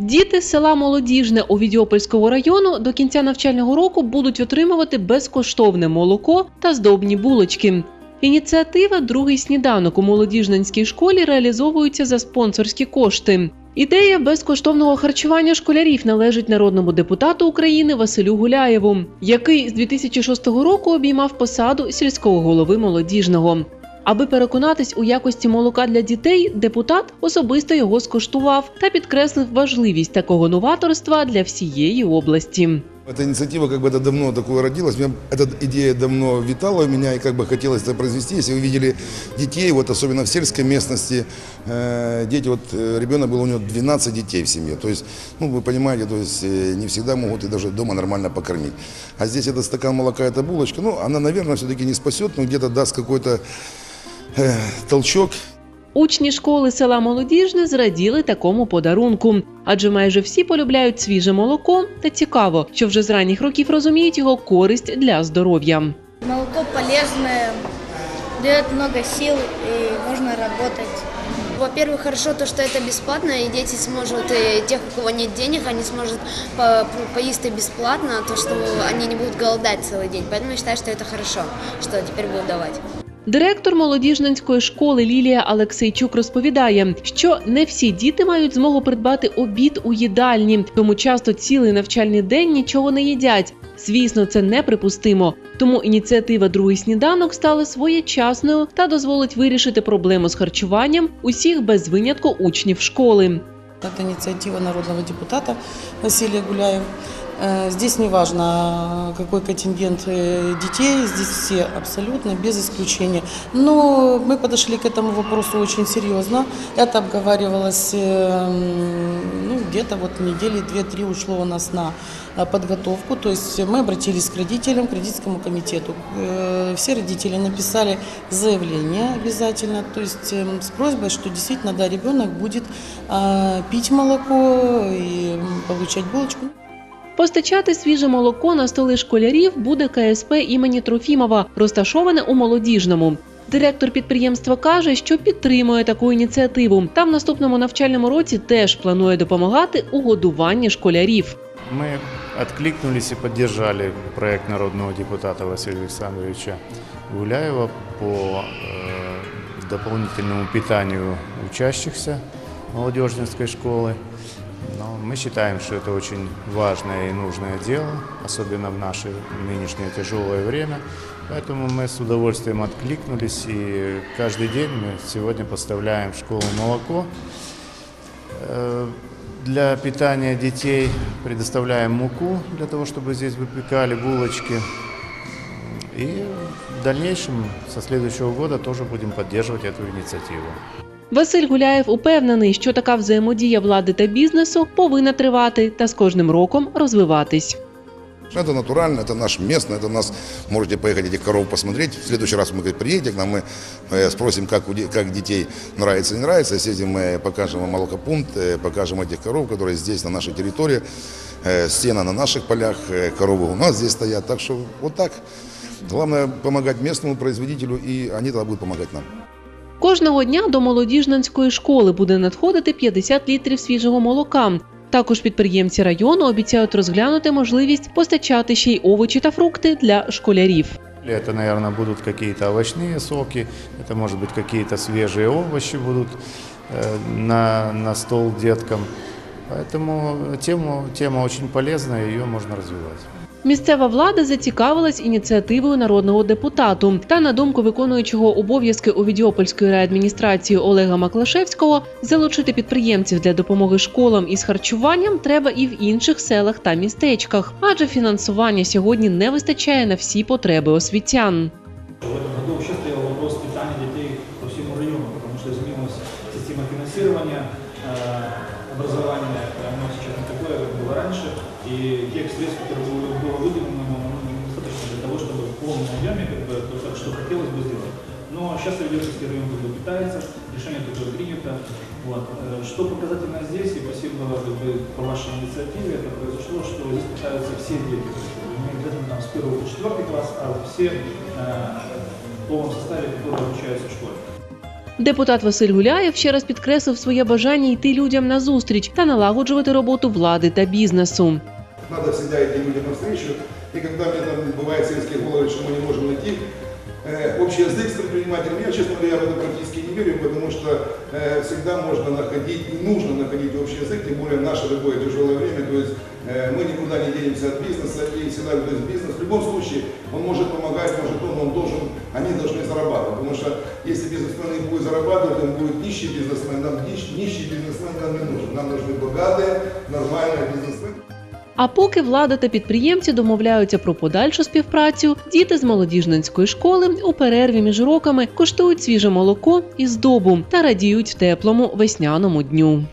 Діти села Молодіжне у Овідіопольського району до кінця навчального року будуть отримувати безкоштовне молоко та здобні булочки. Ініціатива Другий сніданок у молодіжненській школі реалізовується за спонсорські кошти. Ідея безкоштовного харчування школярів належить народному депутату України Василю Гуляєву, який з 2006 року обіймав посаду сільського голови молодіжного. Аби переконатись у якості молока для дітей, депутат особисто його скуштував та підкреслив важливість такого новаторства для всієї області. Эта инициатива как бы это давно такое родилась. У меня эта идея давно витала у меня и как бы хотелось это произвести. Если вы видели детей, вот особенно в сельской местности, э, дети, вот э, ребенок был у него 12 детей в семье. То есть, ну вы понимаете, то есть э, не всегда могут и даже дома нормально покормить. А здесь этот стакан молока, эта булочка, ну она, наверное, все-таки не спасет, но где-то даст какой-то э, толчок Учні школи села Молодіжне зраділи такому подарунку, адже майже всі полюбляють свіже молоко та цікаво, що вже з ранніх років розуміють його користь для здоров'я. Молоко полезное, дает много сил и можно работать. Во-первых, хорошо то, что это бесплатно, и дети смогут, и тех, у кого нет денег, они смогут по- поесть и бесплатно, то, что они не будут голодать целый день. Поэтому я считаю, что это хорошо, что теперь будут давать. Директор молодіжненської школи Лілія Алексейчук розповідає, що не всі діти мають змогу придбати обід у їдальні, тому часто цілий навчальний день нічого не їдять. Звісно, це неприпустимо. Тому ініціатива Другий сніданок стала своєчасною та дозволить вирішити проблему з харчуванням усіх без винятку учнів школи. Это инициатива народного депутата Василия Гуляева. Э, Здесь не важно, какой контингент э, детей, здесь все абсолютно, без исключения. Но мы подошли к этому вопросу очень серьезно. Это обговаривалось э, ну, где-то вот недели две-три ушло у нас на подготовку. То есть мы обратились к родителям, к родительскому комитету. Все родители написали заявление обязательно, то есть эм, с просьбой, что действительно, да, ребенок будет пить молоко и получать булочку. Постачати свіже молоко на столи школярів буде КСП імені Трофімова, розташоване у молодіжному. Директор підприємства каже, що підтримує таку ініціативу. Та в наступному навчальному році теж планує допомагати у годуванні школярів. Мы откликнулись и поддержали проект народного депутата Василия Александровича Гуляева по э, дополнительному питанию учащихся молодежнической школы. Но мы считаем, что это очень важное и нужное дело, особенно в наше нынешнее тяжелое время. Поэтому мы с удовольствием откликнулись и каждый день мы сегодня поставляем в школу молоко. Э, Для питания детей предоставляем муку для того, чтобы здесь выпекали булочки. И в дальнейшем, со следующего года, тоже будем поддерживать эту инициативу. Василь Гуляєв упевнений, що така взаємодія влади та бізнесу повинна тривати та з кожним роком розвиватись. Это натурально, это наш местный, это у нас можете поехать этих коров посмотреть. В следующий раз мы говорит, приедете к нам, мы э, спросим, как, у де- как детей нравится, не нравится. Съездим, мы покажем вам молокопункт, э, покажем этих коров, которые здесь, на нашей территории. Э, Стена на наших полях, э, коровы у нас здесь стоят. Так что вот так. Главное помогать местному производителю, и они тогда будут помогать нам. Кожного дня до молодіжненської школи буде надходити 50 літрів свіжого молока. Також підприємці району обіцяють розглянути можливість постачати ще й овочі та фрукти для школярів. Это, наверное, будут какие-то овощные соки, это, может быть, какие-то свежие овощи будут э, на, на стол деткам. Поэтому тему, тема очень полезная, ее можно развивать. Місцева влада зацікавилась ініціативою народного депутату. Та на думку виконуючого обов'язки у Відіопольської райадміністрації Олега Маклашевського, залучити підприємців для допомоги школам із харчуванням треба і в інших селах та містечках, адже фінансування сьогодні не вистачає на всі потреби освітян. и тех средств, которые было, было выделено, ну, недостаточно для того, чтобы в полном объеме, как бы, то, как- что хотелось бы сделать. Но сейчас Ведерский район как бы питается, решение такое принято. Вот. Э, Что показательно здесь, и спасибо как бы, по вашей инициативе, это произошло, что здесь питаются все дети. То есть, не обязательно там с первого по четвертый класс, а все э, в полном составе, которые обучаются в школе. Депутат Василь Гуляєв ще раз підкреслив своє бажання йти людям на зустріч та налагоджувати роботу влади та бізнесу. Надо всегда идти людям навстречу. И когда мне там бывает сельские головы, что мы не можем найти э, общий язык с предпринимателем, я, честно говоря, в это практически не верю, потому что э, всегда можно находить, и нужно находить общий язык, тем более в наше такое тяжелое время, то есть э, мы никуда не денемся от бизнеса, и всегда то есть бизнес, в любом случае, он может помогать, может он, он должен, они должны зарабатывать, потому что если бизнесмен не будет зарабатывать, он будет нищий бизнесмен, нам нищ- нищий бизнесмен нам не нужен, нам нужны богатые, нормальные бизнесмены. А поки влада та підприємці домовляються про подальшу співпрацю, діти з молодіжненської школи у перерві між роками коштують свіже молоко і здобу та радіють теплому весняному дню.